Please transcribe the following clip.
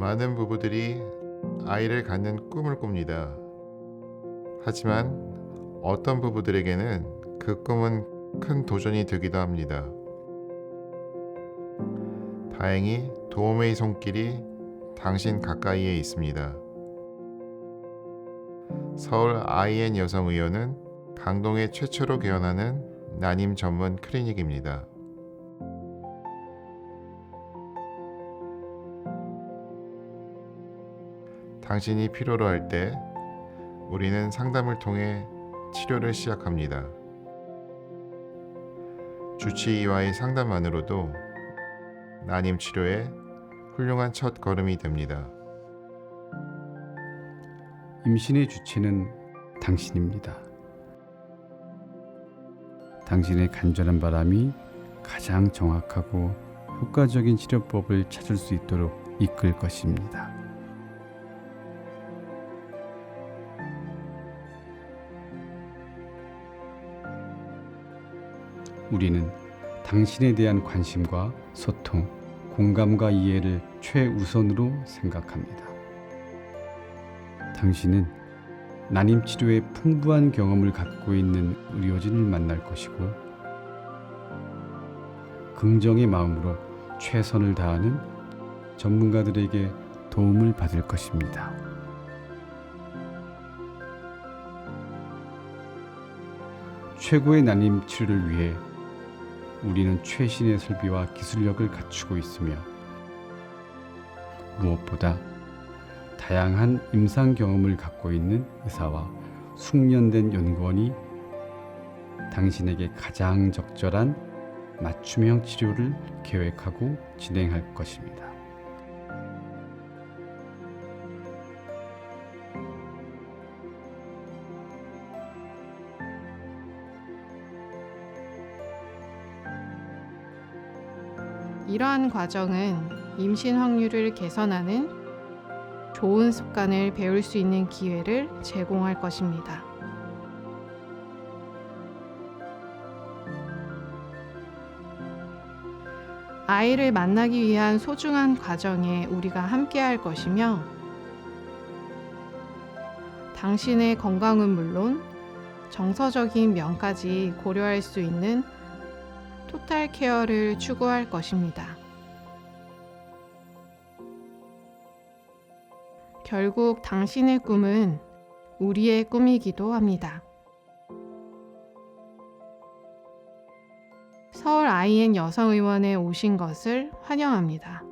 많은 부부들이 아이를 갖는 꿈을 꿉니다. 하지만 어떤 부부들에게는 그 꿈은 큰 도전이 되기도 합니다. 다행히 도움의 손길이 당신 가까이에 있습니다. 서울 IN 여성의원은 강동에 최초로 개원하는 난임 전문 클리닉입니다. 당신이 필요로 할 때 우리는 상담을 통해 치료를 시작합니다. 주치의와의 상담만으로도 난임 치료에 훌륭한 첫 걸음이 됩니다. 임신의 주체는 당신입니다. 당신의 간절한 바람이 가장 정확하고 효과적인 치료법을 찾을 수 있도록 이끌 것입니다. 우리는 당신에 대한 관심과 소통, 공감과 이해를 최우선으로 생각합니다. 당신은 난임 치료에 풍부한 경험을 갖고 있는 의료진을 만날 것이고 긍정의 마음으로 최선을 다하는 전문가들에게 도움을 받을 것입니다. 최고의 난임 치료를 위해 우리는 최신의 설비와 기술력을 갖추고 있으며 무엇보다 다양한 임상 경험을 갖고 있는 의사와 숙련된 연구원이 당신에게 가장 적절한 맞춤형 치료를 계획하고 진행할 것입니다. 이러한 과정은 임신 확률을 개선하는 좋은 습관을 배울 수 있는 기회를 제공할 것입니다. 아이를 만나기 위한 소중한 과정에 우리가 함께 할 것이며 당신의 건강은 물론 정서적인 면까지 고려할 수 있는 토탈 케어를 추구할 것입니다. 결국 당신의 꿈은 우리의 꿈이기도 합니다. 서울 IN 여성의원에 오신 것을 환영합니다.